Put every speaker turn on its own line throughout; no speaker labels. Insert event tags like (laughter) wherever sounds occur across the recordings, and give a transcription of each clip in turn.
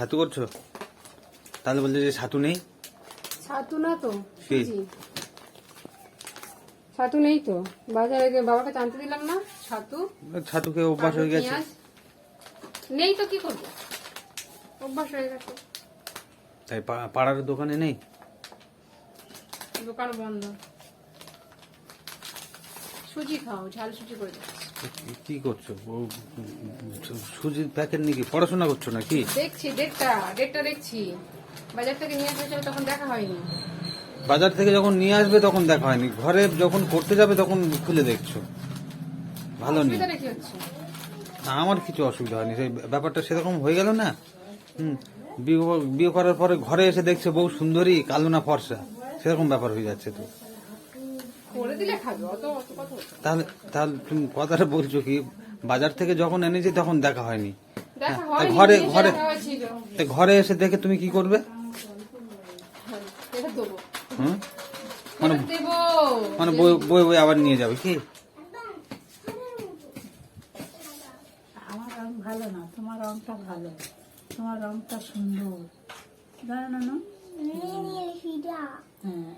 ছাতু করছ? তাহলে বলছে যে ছাতু নেই।
ছাতু না তো ছাতু নেই তো। বাজারে গিয়ে বাবাকে জানতে দিলাম না ছাতু।
ছাতু ছাতুকে অভ্যাস হয়ে গেছে।
নেই তো কি করব? অভ্যাস হয়ে গেছে।
তাই পাড়ার দোকানে নেই?
দোকান বন্ধ। সুজি খাও ঝাল সুজি করে দাও।
কি- কি করছ? সুজির প্যাকেট নাকি? পড়াশোনা করছ নাকি?
দেখছি ডেটটা ডেটটা দেখছি। বাজার থেকে নিয়ে এসেছিল তখন দেখা হয়নি।
বাজার থেকে যখন নিয়ে আসবে তখন দেখা হয়নি। ঘরে যখন করতে যাবে তখন খুলে দেখছ। ভালো নেই।
কি
না, আমার কিছু অসুবিধা হয়নি। সেই ব্যাপারটা সেরকম হয়ে গেল না? হুম বিয়ে বিয়ে করার পরে ঘরে এসে দেখছে বউ সুন্দরী কালো না ফর্সা। সেরকম ব্যাপার হয়ে যাচ্ছে তো
করে দিলে খাবে অত অত কথা হচ্ছে
তাহলে তাহলে তুমি কথাটা বলছো কি বাজার থেকে যখন এনেছি তখন দেখা হয়নি? হ্যাঁ,
হয়নি
ঘরে- ঘরে- তা ঘরে এসে দেখে তুমি কি করবে? হুম? মানে মানে বই বই বই আবার নিয়ে যাবে কি?
আমার রং ভালো না তোমার রংটা ভালো। তোমার রংটা সুন্দর। জানো না হ্যাঁ।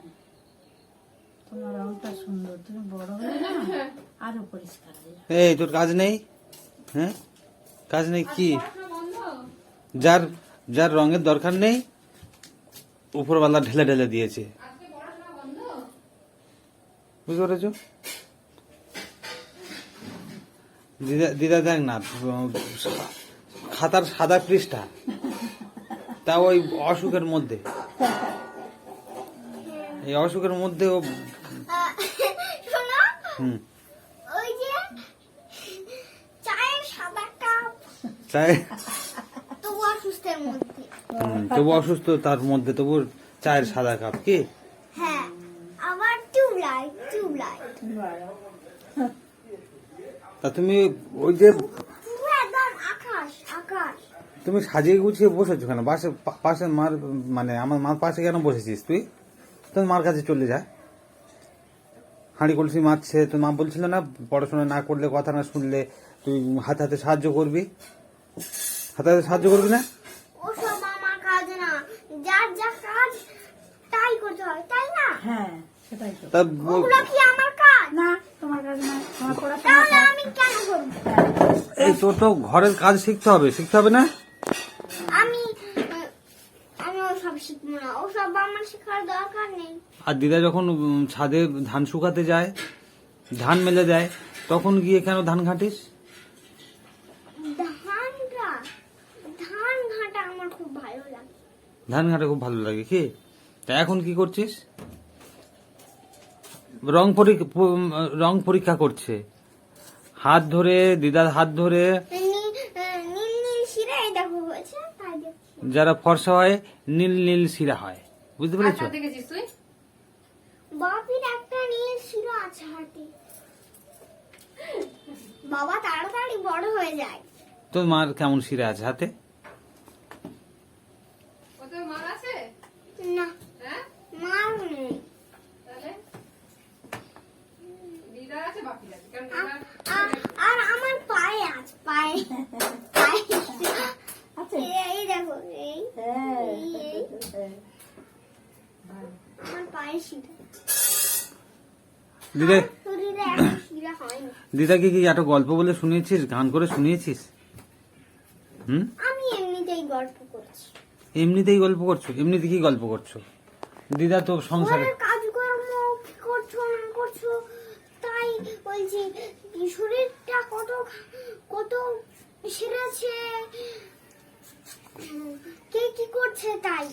এই, তোর কাজ নেই? হ্যাঁ? কাজ নেই কি? যার যার রঙের দরকার নেই, উপরওয়ালা ঢেলে ঢেলে দিয়েছে। বুঝতে পেরেছ? দিদা দিদা দেখ না, খাতার সাদা পৃষ্ঠা, তা ওই অসুখের মধ্যে। এই অসুখের মধ্যে ও
ওই যে চায়ের সাদা কাপ।
চাই
তবু অসুস্থের মধ্যে।
হুম, তবু অসুস্থ তার মধ্যে তবু চায়ের সাদা কাপ কি?
হ্যাঁ আবার টিউবলাইট টিউবলাইট।
তা তুমি ওই যে
আকাশ আকাশ।
তুমি সাজিয়ে গুছিয়ে বসেছো কেন? পাশে পাশে মার মানে আমার মার পাশে কেন বসেছিস তুই? তোর মার কাছে চলে যা। হাঁড়ি কলসি মারছে। তো মা বলছিল না পড়াশোনা না করলে কথা না শুনলে তুই হাতে হাতে সাহায্য করবি? হাতে হাতে সাহায্য করবি না?
ওসব আমার কাজ না। যার যা কাজ তাই করতে হয় তাই না?
হ্যাঁ সেটাই তো।
তা
ওগুলো কি আমার কাজ?
না তোমার কাজ না তোমার পড়াশোনা
তাহলে আমি কেন করব?
এই তোর তো ঘরের কাজ শিখতে হবে শিখতে হবে না?
আমি
আর দিদা যখন ছাদে ধান শুকাতে যায়, ধান মেলে দেয়, তখন গিয়ে কেন ধান ঘাঁটিস?
ধান ঘাটা খুব ভালো লাগে।
ধান ঘাটে খুব ভালো লাগে কি? তা এখন কি করছিস? রং পরীক্ষা রং পরীক্ষা করছে। হাত ধরে, দিদার হাত ধরে
নীল আহ, নীল নীল শিরাই দেখো হয়েছে তাই দেখছি
যারা ফর্সা হয় নীল নীল শিরা হয়। বুঝতে পেরেছ?
আচ্ছা
বাপির একটা নীল শিরা আছে হাতে। বাবা তাড়াতাড়ি বড় হয়ে যায়।
তোর মার কেমন শিরা আছে হাতে?
কত মার আছে?
না।
হ্যাঁ?
মার নেই।
তাহলে? দিদার আছে বাকি আছে। কারণ
আ-
দিদার
আ- আর আমার পায়ে আছে পায়ে। পায়ে।
আছে?
এই- এই দেখো এই
হ্যাঁ।
এই এই। আমার পায়ে শিরা।
দিদা। দিদাকে কি একটা গল্প বলে শুনিয়েছিস? গান করে শুনিয়েছিস? হুম?
আমি এমনিতেই গল্প করছি।
এমনিতেই গল্প করছ? এমনিতে কি গল্প করছ? দিদা তো সংসারে
কাজকর্ম কি করছ না করছ তাই বলছি শরীরটা কত কত সেরেছে কে কি করছে তাই?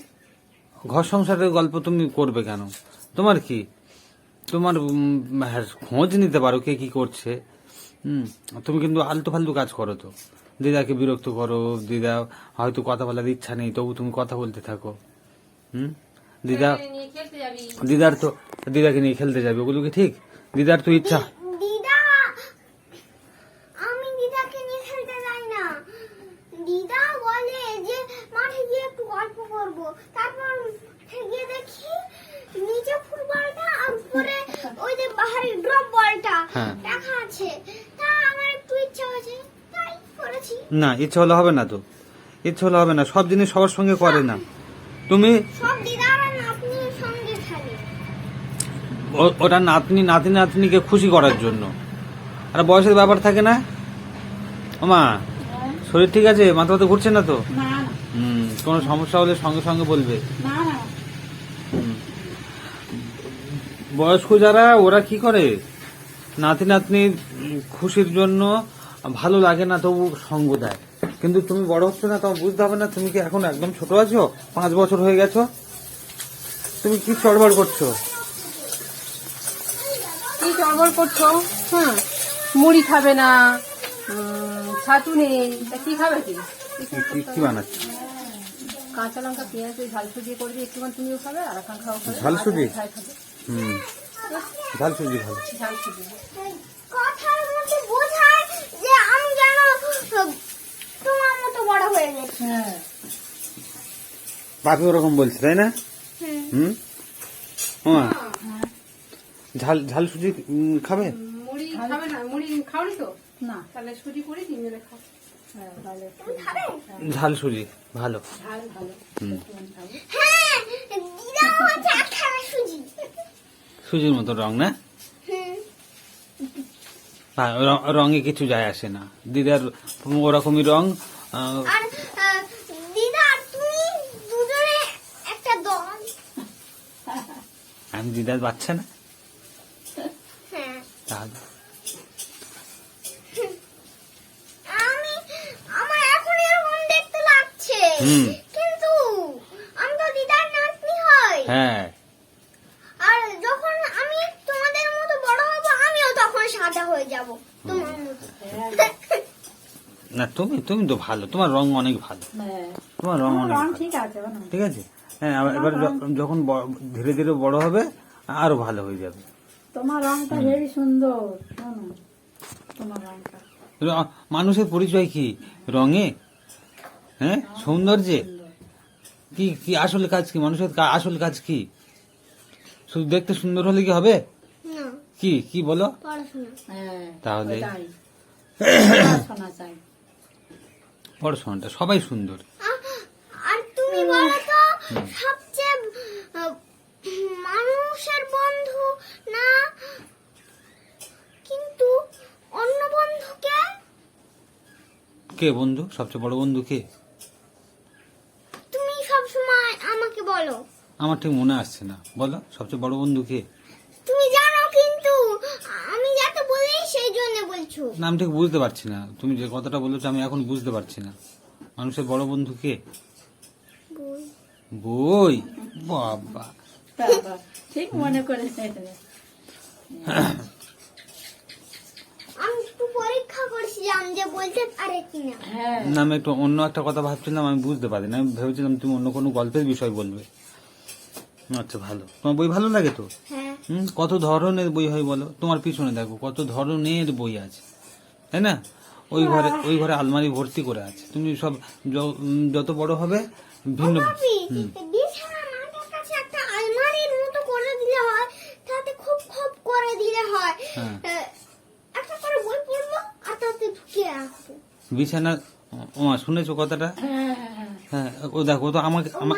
ঘর সংসারের গল্প তুমি করবে কেন? তোমার কি? তোমার হ্যাঁ, খোঁজ নিতে পারো কে কি করছে। হুম তুমি কিন্তু আলতু ফালতু কাজ করো তো। দিদাকে বিরক্ত করো দিদা হয়তো কথা বলার ইচ্ছা নেই তবু তুমি কথা বলতে থাকো। হুম দিদা
ছেলেকে নিয়ে খেলতে যাবি।
দিদার তো দিদাকে নিয়ে খেলতে যাবে ওগুলো কি ঠিক? দিদার তো ইচ্ছা
দিদা আমি দিদাকে নিয়ে খেলতে যাই না দিদা বলে যে মাঠে গিয়ে একটু গল্প করব তারপর মাঠে গিয়ে দেখি নিচে ফুটবলটা আর উপরে বাহারি ড্রপ বলটা
হ্যাঁ।
রাখা আছে। তা আমার একটু ইচ্ছা হয়েছে তাই করেছি।
না ইচ্ছা হলে হবে না তো। ইচ্ছা হলে হবে না সব জিনিস সবার সঙ্গে করে না। তুমি
সব দিদা আর নাতনির সঙ্গে
ও- ওটা নাতনি নাতি নাতনিকে খুশি করার জন্য। আর বয়সের ব্যাপার থাকে না? ওমা শরীর ঠিক আছে? মাথা মাথা ঘুরছে না তো?
না না।
হুম কোনো সমস্যা হলে সঙ্গে সঙ্গে বলবে।
না না
হুম। বয়স্ক যারা ওরা কি করে? নাতি নাতনির খুশির জন্য ভালো লাগে না তবু সঙ্গ দেয়। কিন্তু তুমি বড় হচ্ছ না তোমার বুঝতে হবে না তুমি কি এখন একদম ছোট আছো? পাঁচ বছর হয়ে গেছো? তুমি কি চড়বড় করছ?
কি চড়বড় করছ? হুম মুড়ি খাবে না ছাতু নেই কি খাবে কি?
কি- বানাচ্ছ?
কাঁচা লঙ্কা পেঁয়াজ দিয়ে ঝাল সুজিয়ে করবি একটুখানি তুমিও খাবে আর খাও।
ঝাল সুজি?
খাবে
হুম। ঝাল সুজি ভালো।
ঝাল সুজি।
কথার মধ্যে বোঝায় যে আমি যেন তোমার মতো বড় হয়ে গেছি।
হ্যাঁ।
বাপি ওরকম বলছে তাই না?
হুম।
ওমা ঝাল ঝাল সুজি খাবে?
মুড়ি খাবে না মুড়ি খাওনি তো?
না।
তাহলে সুজি করে তিনজনে খাও।
হ্যাঁ
ঝাল সুজি ভালো।
ঝাল ভালো।
হুম।
হ্যাঁ দিদা সুজি।
সুজির মতো রং না? রঙে কিছু যায় আসে না। দিদার ওরকমই রং আমি দিদার বাচ্চা না?
হ্যাঁ।
তাহলে। হুম।
কিন্তু আমি তো দিদার নাতনি হই
হ্যাঁ
আর যখন আমি তোমাদের মতো বড় হব আমিও তখন সাদা হয়ে যাব তোমার মতো
না তুমি তুমি তো ভালো তোমার রং অনেক ভালো।
হ্যাঁ।
তোমার রং অনেক
ঠিক আছে
ঠিক আছে? হ্যাঁ এবার যখন ধীরে ধীরে বড় হবে আরও ভালো হয়ে যাবে।
তোমার রংটা হেবি সুন্দর। তোমার রংটা।
র- মানুষের পরিচয় কি? রঙে? হ্যাঁ? সৌন্দর্যে?
সুন্দর।
কি কি আসল কাজ কি? মানুষের কা- আসল কাজ কি? শুধু দেখতে সুন্দর হলে কি হবে?
না।
কি কি বলো?
পড়াশোনা।
হ্যাঁ
তাহলে? (coughs)
ওটাই। পড়াশোনা
সবাই সুন্দর।
আর তুমি বলো তো সবচেয়ে মানুষের বন্ধু না কিন্তু অন্য বন্ধুকে
কে? বন্ধু? সবচেয়ে বড় বন্ধু কে?
তুমি সব সময় আমাকে বলো।
আমার ঠিক মনে আসছে না। বলো সবচেয়ে বড় বন্ধু কে
তুমি জানো কিন্তু আমি যাতে বলি সেই জন্য বলছো
না আমি ঠিক বুঝতে পারছি না। তুমি যে কথাটা বলেছ আমি এখন বুঝতে পারছি না। মানুষের বড় বন্ধু কে?
বই।
বই? বাবা।
বাবা, ঠিক মনে
কিনা।
হ্যাঁ।
না আমি একটু অন্য একটা কথা ভাবছিলাম আমি বুঝতে পারি না আমি ভেবেছিলাম তুমি অন্য কোনো গল্পের বিষয় বলবে। আচ্ছা ভালো। তোমার বই ভালো লাগে তো?
হ্যাঁ
হুম কত ধরনের বই হয় বলো? তোমার পিছনে দেখো কত ধরনের বই আছে। তাই না? ওই ঘরে ওই ঘরে আলমারি ভর্তি করে আছে। তুমি সব যত বড় হবে ভিন্ন
বিছানা হয় তাতে খুব খুব করে দিলে হয়।
হ্যাঁ।
আহ, একটা করে বই পড়ব আর তাতে ঢুকিয়ে রাখব।
বিছানা ও মা, শুনেছো কথাটা?
হ্যাঁ হ্যাঁ
হ্যাঁ। ও দেখো তো আমাকে আমা-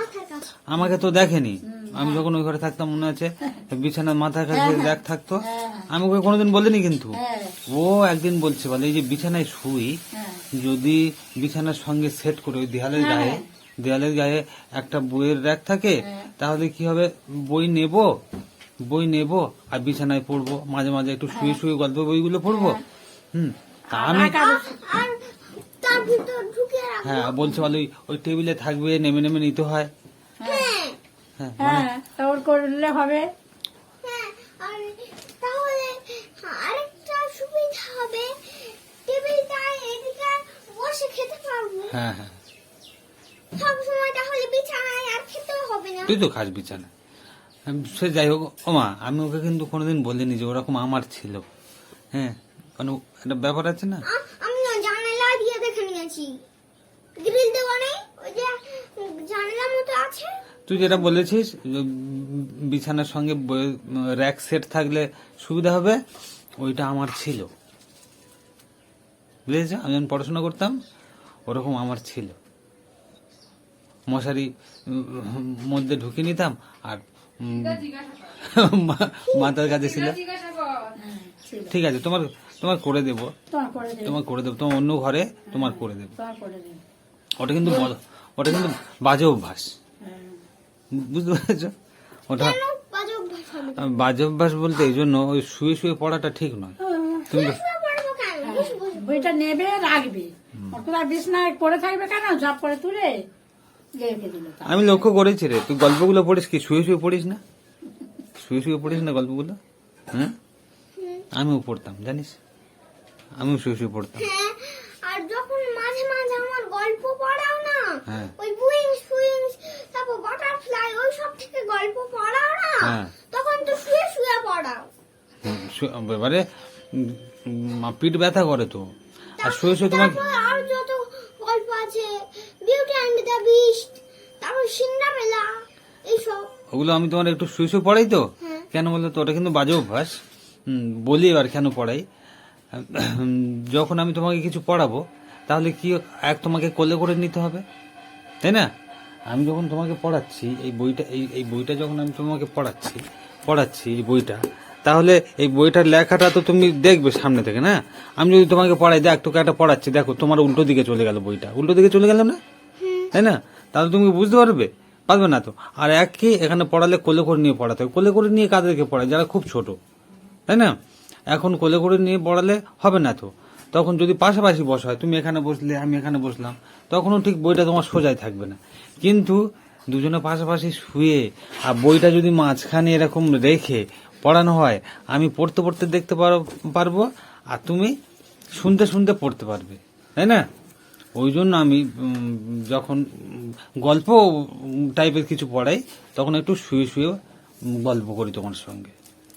আমাকে তো দেখেনি। আমি যখন ওই ঘরে থাকতাম মনে আছে? বিছানার মাথার কাছে দেখ থাকতো?
হ্যাঁ।
আমি ওকে কোনোদিন বলিনি কিন্তু।
হ্যাঁ
ও একদিন বলছে বলে এই যে বিছানায় শুই
হ্যাঁ।
যদি বিছানার সঙ্গে সেট করে ওই দেয়ালের গায়ে দেয়ালের গায়ে একটা বইয়ের র্যাক থাকে
হ্যাঁ।
তাহলে কি হবে? বই নেব বই নেব আর বিছানায় পড়ব মাঝে মাঝে একটু শুয়ে শুয়ে গল্প বইগুলো পড়ব। হুম তা আমি
আ- আর তার ভিতর ঢুকিয়ে রাখব।
হ্যাঁ বলছে বলে ওই- ওই টেবিলে থাকবে নেমে নেমে নিতে হয়।
হ্যাঁ
করলে হবে?
হ্যাঁ আর
খেতে হ্যাঁ,
হ্যাঁ। হবে
তুই তো খাস বিছানা। সে যাই হোক ওমা আমি ওকে কিন্তু কোনোদিন বলিনি যে ওরকম আমার ছিল। হ্যাঁ মানে একটা ব্যাপার আছে না?
আমি আছে।
তুই যেটা বলেছিস বিছানার সঙ্গে র্যাক সেট থাকলে সুবিধা হবে ওইটা আমার ছিল। বুঝেছ আমি যখন পড়াশোনা করতাম ওরকম আমার ছিল। মশারি মধ্যে ঢুকিয়ে নিতাম আর মাথার কাছে ছিল। ঠিক আছে তোমার তোমার করে দেবো।
তোমার করে দেবে।
তোমার দেবো। তোমার অন্য ঘরে তোমার করে দেবো।
তোমার করে দেবে।
ওটা কিন্তু ওটা কিন্তু বাজে অভ্যাস।
হ্যাঁ।
বুঝতে পেরেছ? ওটা
বাজে অভ্যাস
বলতে এই জন্য ওই শুয়ে শুয়ে পড়াটা ঠিক নয়। তুমি
বসে
বইটা নেবে রাখবে। বিছনায় পড়ে থাকবে কেন? ঝাপ করে তুলে
আমি লক্ষ্য করেছি রে তুই গল্পগুলো পড়িস কি? শুয়ে শুয়ে পড়িস না? শুয়ে শুয়ে পড়িস না গল্পগুলো? হ্যাঁ? আমিও পড়তাম জানিস? আমিও শুয়ে শুয়ে পড়তাম।
হ্যাঁ আর যখন মাঝে মাঝে আমার গল্প পড়াও না
হ্যাঁ।
ওই বুইংস বাটারফ্লাই ওই সব থেকে গল্প পড়াও না।
হ্যাঁ।
তখন তো শুয়ে শুয়ে পড়াও।
পিঠ ব্যথা করে তো। আর শুয়ে শুয়ে তোমার
আর যত গল্প আছে বিউটি অ্যান্ড দ্য বিস্ট তারপর সিন্ডারেলা এইসব।
ওগুলো আমি তোমার একটু শুয়ে শুয়ে পড়াই তো?
হ্যাঁ।
কেন বলতো তো ওটা কিন্তু বাজে অভ্যাস। বলি এবার কেন পড়াই? যখন আমি তোমাকে কিছু পড়াবো তাহলে কি এক তোমাকে কোলে করে নিতে হবে? তাই না? আমি যখন তোমাকে পড়াচ্ছি এই বইটা এই এই বইটা যখন আমি তোমাকে পড়াচ্ছি পড়াচ্ছি এই বইটা তাহলে এই বইটার লেখাটা তো তুমি দেখবে সামনে থেকে না? আমি যদি তোমাকে পড়াই দেখ তোকে একটা পড়াচ্ছি দেখো তোমার উল্টো দিকে চলে গেল বইটা। উল্টো দিকে চলে গেল না? তাই না? তাহলে তুমি বুঝতে পারবে? পারবে না তো? আর একই এখানে পড়ালে কোলে করে নিয়ে পড়াতে হবে। কোলে করে নিয়ে কাদেরকে পড়ায়? যারা খুব ছোট তাই না? এখন কোলে করে নিয়ে পড়ালে হবে না তো? তখন যদি পাশাপাশি বসা হয় তুমি এখানে বসলে আমি এখানে বসলাম তখনও ঠিক বইটা তোমার সোজাই থাকবে না। কিন্তু দুজনে পাশাপাশি শুয়ে আর বইটা যদি মাঝখানে এরকম রেখে পড়ানো হয় আমি পড়তে পড়তে দেখতে পারো- পারব আর তুমি শুনতে শুনতে পড়তে পারবে তাই না? ওই জন্য আমি যখন গল্প টাইপের কিছু পড়াই তখন একটু শুয়ে শুয়ে গল্প করি তোমার সঙ্গে।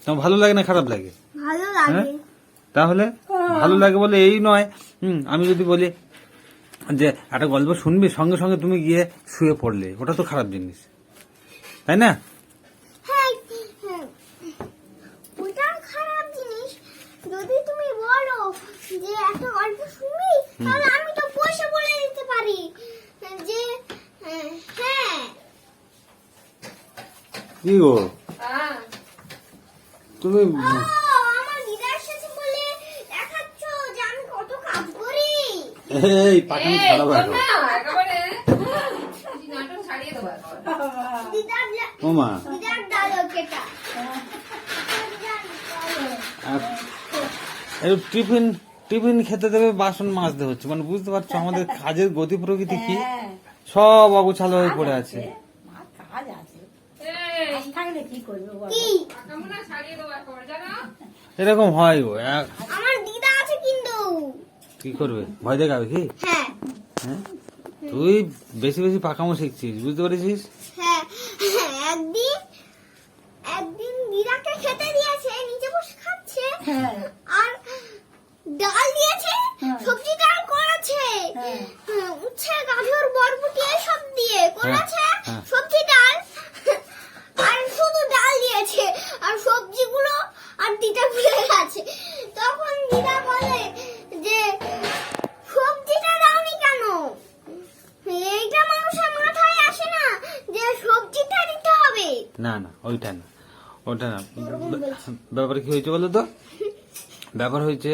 তোমার ভালো লাগে না খারাপ লাগে?
ভালো
হ্যাঁ?
লাগে
তাহলে ভালো লাগে বলে এই নয়। হুম আমি যদি বলি যে একটা গল্প শুনবি সঙ্গে সঙ্গে তুমি গিয়ে শুয়ে পড়লে ওটা তো খারাপ জিনিস। তাই না?
হ্যাঁ হ্যাঁ। ওটা খারাপ জিনিস। যদি তুমি বলো যে একটা গল্প শুনবি তাহলে আমি তো বসে বলে দিতে পারি। যে হ্যাঁ,
কি গো? তুমি
ও, আমার দিদার সাথে বলে দেখাচ্ছ যে আমি কত কাজ করি
এই পাখানি
এই,
ছাড়াবো
শোন
এখন
না, একেবারে এই নাটক ছাড়িয়ে দেবো একেবারে।
দিদার যা-
ও মা
দিদার ডায়লগ এটা দিদার dialogue।
আর- এই টিফিন টিফিন খেতে দেবে বাসন মাজতে হচ্ছে। মানে বুঝতে পারছ আমাদের কাজের গতি প্রকৃতি কি?
হ্যাঁ।
সব অগোছালো হয়ে পড়ে আছে।
এই?
এরকম হয় গো এক-
আমার দিদা আছে কিন্তু
কি করবে? ভয় দেখাবে কি?
হ্যাঁ।
হ্যাঁ? তুই বেশি বেশি পাকামো শিখছিস বুঝতে পেরেছিস?
হ্যাঁ। হ্যাঁ, একদিন একদিন দিদাকে খেতে দিয়েছে নিচে বসে খাচ্ছে।
হ্যাঁ।
আর ডাল দিয়েছে
হ্যাঁ।
সবজি ডাল করেছে। উচ্ছে গাজর বরবটি এসব দিয়ে করেছে
হ্যাঁ।
সবজি ডাল আর শুধু ডাল দিয়েছে আর সবজিগুলো আর দিদা ভুলে গেছে তখন দিদা বলে যে সবজিটা দাওনি কেন এইটা মানুষের মাথায় আসে না যে সবজিটা দিতে হবে
না না ওইটা না ওটা না ব্যাপার কি হয়েছে বলো তো? ব্যাপার হয়েছে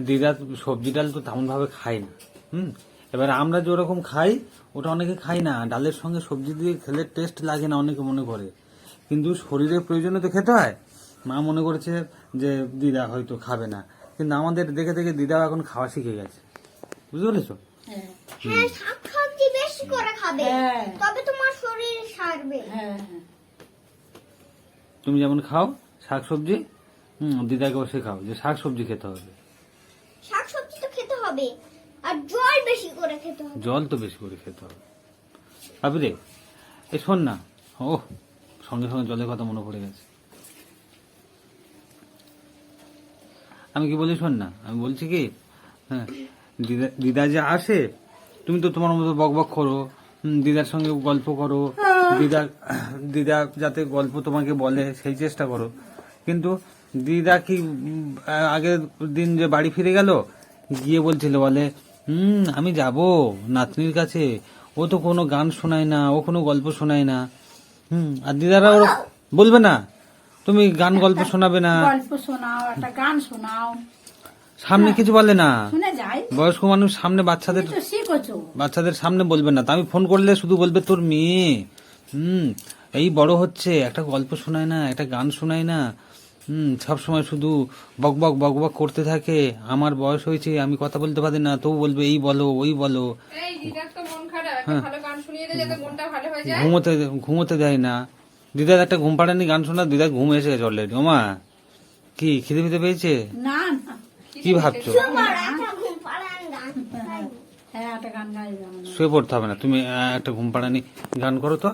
দিদা সবজি ডাল তো তেমন ভাবে খাই না হুম? এবার আমরা যেরকম খাই ওটা অনেকে খাই না। ডালের সঙ্গে সবজি দিয়ে খেলে টেস্ট লাগে না অনেকে মনে করে। কিন্তু শরীরের প্রয়োজনে তো খেতে হয়। মা মনে করেছে যে দিদা হয়তো খাবে না। কিন্তু আমাদের দেখে দেখে দিদাও এখন খাওয়া শিখে গেছে। বুঝতে পেরেছ?
হ্যাঁ।
হ্যাঁ শাক সবজি বেশি করে খাবে।
হ্যাঁ।
তবে তোমার শরীর সারবে।
হ্যাঁ হ্যাঁ।
তুমি যেমন খাও শাক সবজি হুম বসে খাও যে শাক সবজি খেতে হবে।
তো খেতে হবে আর জল বেশি করে খেতে হবে।
জল তো বেশি করে খেতে হবে। ভাবি রে এই শোন না ও সঙ্গে সঙ্গে জলের কথা মনে পড়ে গেছে। আমি কি বলি শোন না আমি বলছি কি হ্যাঁ দিদা দিদা যে আসে তুমি তো তোমার মতো বক বক করো দিদার সঙ্গে গল্প করো। দিদা দিদা যাতে গল্প তোমাকে বলে সেই চেষ্টা করো। কিন্তু দিদা কি আগের দিন যে বাড়ি ফিরে গেল গিয়ে বলছিল বলে হুম আমি যাব নাতনির কাছে। ও তো কোনো গান শোনায় না ও কোনো গল্প শোনায় না। হুম আর দিদারা ওর বলবে না তুমি গান গল্প শোনাবে না।
গল্প শোনাও একটা গান শোনাও।
সামনে কিছু বলে না। বয়স্ক মানুষ সামনে বাচ্চাদের বাচ্চাদের সামনে বলবে না। তা আমি ফোন করলে শুধু বলবে তোর মেয়ে। হুম এই বড় হচ্ছে একটা গল্প শোনায় না একটা গান শোনায় না। হুম সব সময় শুধু বক বক বক বক করতে থাকে। আমার বয়স হয়েছে আমি কথা বলতে পারি না তবু বলবে এই বলো ওই বলো।
এই দিদার তো মন খারাপ একটা ভালো গান শুনিয়ে দে যাতে মনটা ভালো হয়ে যায়।
ঘুমোতে ঘুমোতে দেয় না। দিদার একটা ঘুম পাড়ানি গান শোনা দিদা ঘুম এসে গেছে অলরেডি ওমা কি খিদে ফিদে পেয়েছে? কি ভাবছ?
তোমার একটা ঘুম পাড়ান গান
হ্যাঁ।
শুয়ে পড়তে হবে না। তুমি একটা ঘুম পাড়ানি গান করো তো।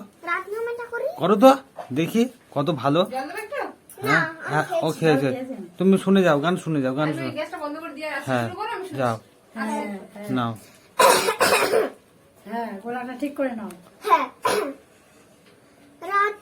করি
তো দেখি কত ভালো। হ্যাঁ হ্যাঁ ও খেয়েছে। তুমি শুনে যাও গান শুনে যাও গান শুনে। হ্যাঁ। যাও।
হ্যাঁ।
নাও।
হ্যাঁ গোলাটা ঠিক করে নাও।
হ্যাঁ। রাত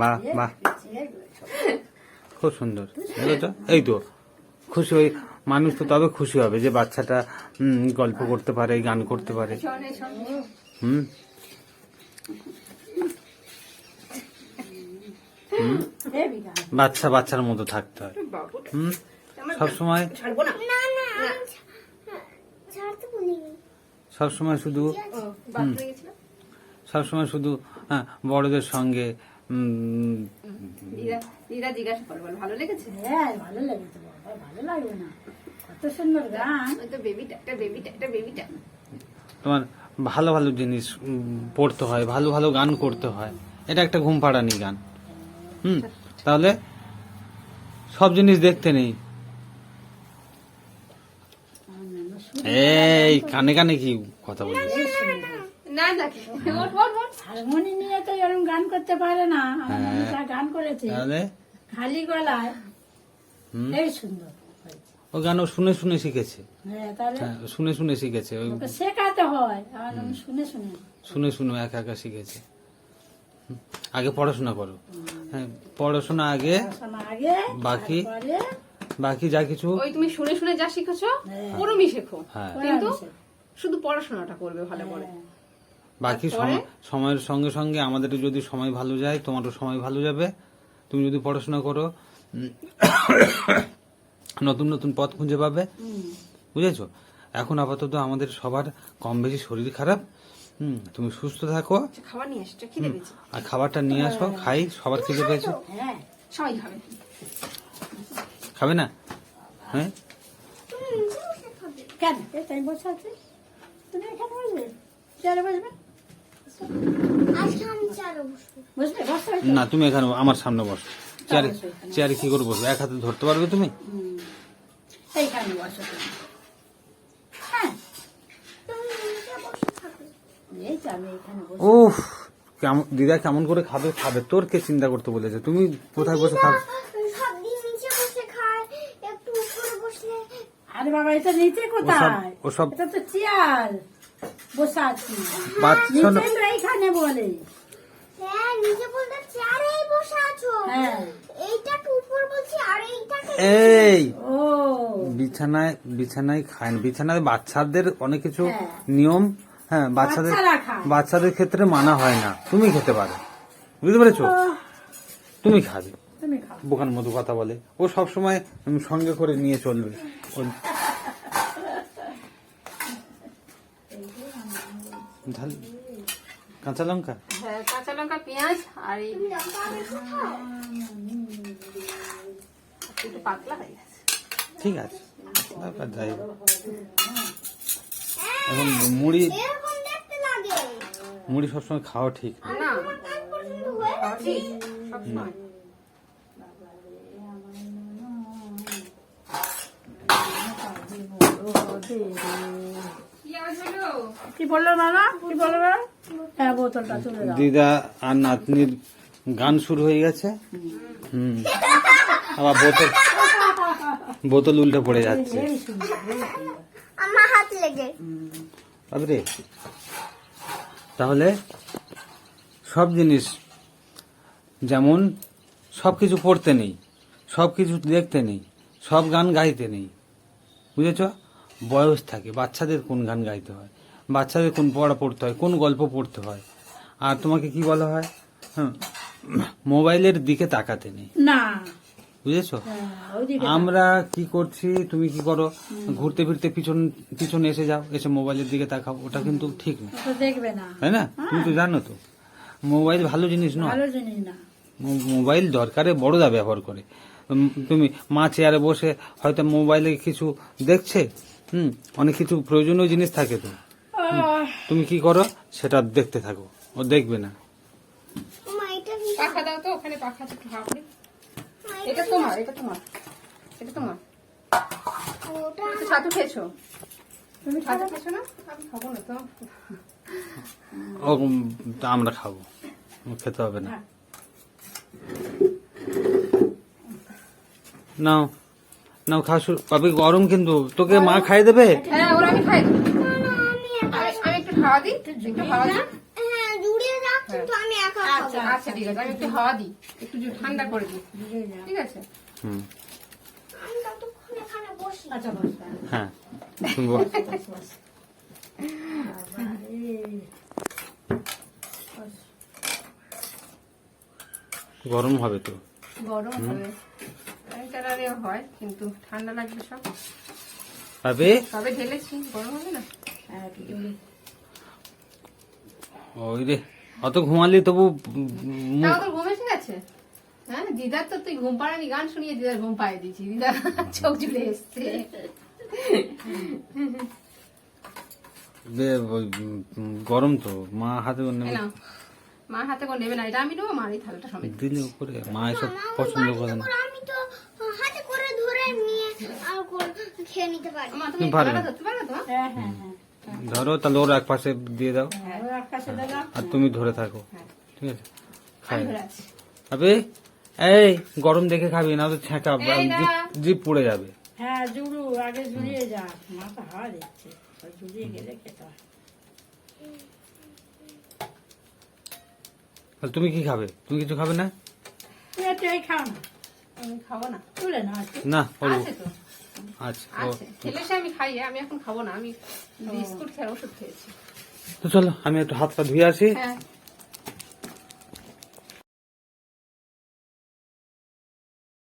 বাহ বাহ খুব সুন্দর। বুঝেছ? এই তো খুশি হয়ে মানুষ তো তবে খুশি হবে যে বাচ্চাটা গল্প করতে পারে গান করতে পারে। হুম? বাচ্চা বাচ্চার মতো থাকতে হয়। হুম? সবসময় সবসময় শুধু সবসময় শুধু হ্যাঁ, বড়দের সঙ্গে উম,
দিদা দিদা জিজ্ঞাসা ভালো লেগেছে?
হ্যাঁ ভালো লাগে বাবা ভালো লাগবে না। কত সুন্দর গান।
ওই তো বেবিটা একটা বেবিটা একটা বেবিটা।
তোমার ভালো ভালো জিনিস পড়তে হয় ভালো ভালো গান করতে হয়। এটা একটা ঘুম পাড়ানি গান। হুম তাহলে সব জিনিস দেখতে নেই। এই কানে কানে কি কথা বলিস
না না ওর ওর ওর
হারমোনি নিয়ে তো এরকম গান করতে পারে না। আমার
হ্যাঁ।
মনে গান করেছে।
তাহলে?
খালি গলায়। এই সুন্দর।
ও গান ও শুনে শুনে শিখেছে।
হ্যাঁ তাহলে?
হ্যাঁ শুনে শুনে শিখেছে।
ওকে শেখাতে হয়। আমার শুনে শুনে।
শুনে শুনে একা একা শিখেছে। আগে পড়াশোনা করো। হ্যাঁ পড়াশোনা আগে বাকি? বাকি যা কিছু।
ওই তুমি শুনে শুনে যা শিখেছো
হ্যাঁ।
ওরমই শেখো।
হ্যাঁ।
কিন্তু শুধু পড়াশোনাটা করবে ভালো করে।
বাকি? সময়ের সঙ্গে সঙ্গে আমাদের যদি সময় ভালো যায় তোমারও সময় ভালো যাবে। তুমি যদি পড়াশোনা করো (coughs) নতুন নতুন পথ খুঁজে পাবে। বুঝেছ? এখন আপাতত আমাদের সবার কম বেশি শরীর খারাপ। হুম তুমি সুস্থ থাকো।
আচ্ছা, খাবার নিয়ে এসছো
আর খাবারটা নিয়ে আসো খাই সবার খেতে পেয়েছ।
হ্যাঁ
খাবে।
না? হ্যাঁ?
কেন তাই বসে আছি? তুমি এখানে বসবে? চেয়ারে বসবে?
না তুমি এখানে আমার সামনে বসো। চেয়ারে চেয়ারে কি করে বসবে? এক হাতে ধরতে পারবে তুমি?
এইখানে বসো তুমি। হ্যাঁ।
তুমি নিচে বসে খাবে
এই তো আমি এখানে বসে
উফ কেমন দিদা কেমন করে খাবে খাবে? তোর কে চিন্তা করতে বলেছে? তুমি কোথায় বসে খাবে
সব দিন নিচে বসে খায় একটু উপরে বসলে
আরে বাবা এটা নিচে কোথায়?
ওসব-
এটা তো চেয়ার। বসে আছি। এইখানে বলে।
হ্যাঁ
হ্যাঁ।
এইটাকে উপর বলছি আর এইটাকে
এই। বিছানায় বিছানায় খায় না। বিছানায় বাচ্চাদের অনেক কিছু
হ্যাঁ।
নিয়ম হ্যাঁ বাচ্চাদের বাচ্চাদের ক্ষেত্রে মানা হয় না। তুমি খেতে পারো। বুঝতে পেরেছ? তুমি খাবে। বোকার মতো কথা বলে। ও সব সময় সঙ্গে করে নিয়ে চলবে। ঢাল কাঁচা লঙ্কা?
হ্যাঁ কাঁচা লঙ্কা পেঁয়াজ আর এই একটু পাতলা হয়ে গেছে।
ঠিক আছে ব্যাপার যাই এখন মুড়ি মুড়ি সবসময় খাওয়া ঠিক না।
সবসময়। হলো
কি বলল মামা? কি বলল হ্যাঁ বোতলটা তুলে দাও।
দিদা আর নাতনির গান শুরু হয়ে গেছে। হুম। আবার বোতল বোতল উল্টে পড়ে যাচ্ছে।
আমার হাত লেগে।
বাবরে তাহলে সব জিনিস যেমন সব কিছু পড়তে নেই সব কিছু দেখতে নেই সব গান গাইতে নেই বুঝেছ? বয়স থাকে বাচ্চাদের কোন গান গাইতে হয় বাচ্চাদের কোন পড়া পড়তে হয় কোন গল্প পড়তে হয়। আর তোমাকে কি বলা হয়? হ্যাঁ মোবাইলের দিকে তাকাতে নেই।
না।
বুঝেছ?
হ্যাঁ,
আমরা কি করছি তুমি কি করো? ঘুরতে ফিরতে পিছন পিছনে এসে যাও এসে মোবাইলের দিকে তাকাও ওটা কিন্তু ঠিক না।
দেখবে না।
তাই না? তুমি তো জানো তো মোবাইল ভালো জিনিস নয়।
না।
মোবাইল দরকারে বড়দা ব্যবহার করে। তুমি মা চেয়ারে বসে হয়তো মোবাইলে কিছু দেখছে হুম অনেক কিছু প্রয়োজনীয় জিনিস থাকে তো। তুমি কি করো? সেটা দেখতে থাকো। ও দেখবে না।
মা
পাখা দাও তো ওখানে পাখা একটু হাওয়া এটা তোমার এটা তোমার এটা তোমার।
ওটা
ছাতু খেয়েছো?
তুমি
ছাতু খেয়েছো না? আমি খাব না তো।
ও আমরা খাব। খেতে হবে না। নাও। নাও খাওয়া শুরু পাবি গরম কিন্তু। তোকে মা খাই দেবে?
হ্যাঁ ওরা আমি খাই।
না, না, আমি
একটু খাওয়া দিই একটু খাওয়া দিই।
হ্যাঁ একা
আচ্ছা।
আচ্ছা ঠিক আছে আমি একটু হাওয়া দিই। একটু ঠান্ডা করে দিই। ঠিক আছে?
হুম।
আচ্ছা
হ্যাঁ। গরম হবে তো।
গরম হবে। হয় কিন্তু ঠান্ডা লাগবে সব।
তবে?
ঢেলেছি গরম হবে না?
হ্যাঁ,
ওই রে অত ঘুমালি তবু মুখ
তাও তোর ঘুম এসে গেছে? হ্যাঁ দিদার তো তুই ঘুম পাড়ানি গান শুনিয়ে দিদার ঘুম পাড়িয়ে দিয়েছি। দিদার (laughs) চোখ জুড়ে এসছে।
গরম তো মা হাতে নেবে
মা হাতে করে নেবে না এটা আমি নেব মার এই থালাটা সমেত
উপরে মা এসব পছন্দ করে না।
আমি তো হাতে করে ধরে নিয়ে আর খেয়ে নিতে পারি।
মা তুমি
পারবে
থালাটা ধরতে পারো তো
হ্যাঁ হ্যাঁ হ্যাঁ।
ধরো তাহলে ওর এক পাশে দিয়ে দাও।
হ্যাঁ।
আর তুমি ধরে থাকো।
হ্যাঁ।
ঠিক আছে? খাই। আবে এই গরম দেখে খাবি না তো ছ্যাঁকা জিভ পুড়ে যাবে।
হ্যাঁ জুড়ু আগে জুড়িয়ে যা। মাথা হাওয়া দিচ্ছে। জুড়িয়ে গেলে খেতে হয়।
তাহলে তুমি কি খাবে? তুমি কিছু খাবে না?
খাও না।
খাব না।
তুলে না
না আচ্ছা
খেলে আমি খাই আমি এখন খাব না। আমি বিস্কুট খেয়ে ওষুধ খেয়েছি।
তো চলো আমি একটু হাত পা ধুয়ে আসি।
হ্যাঁ।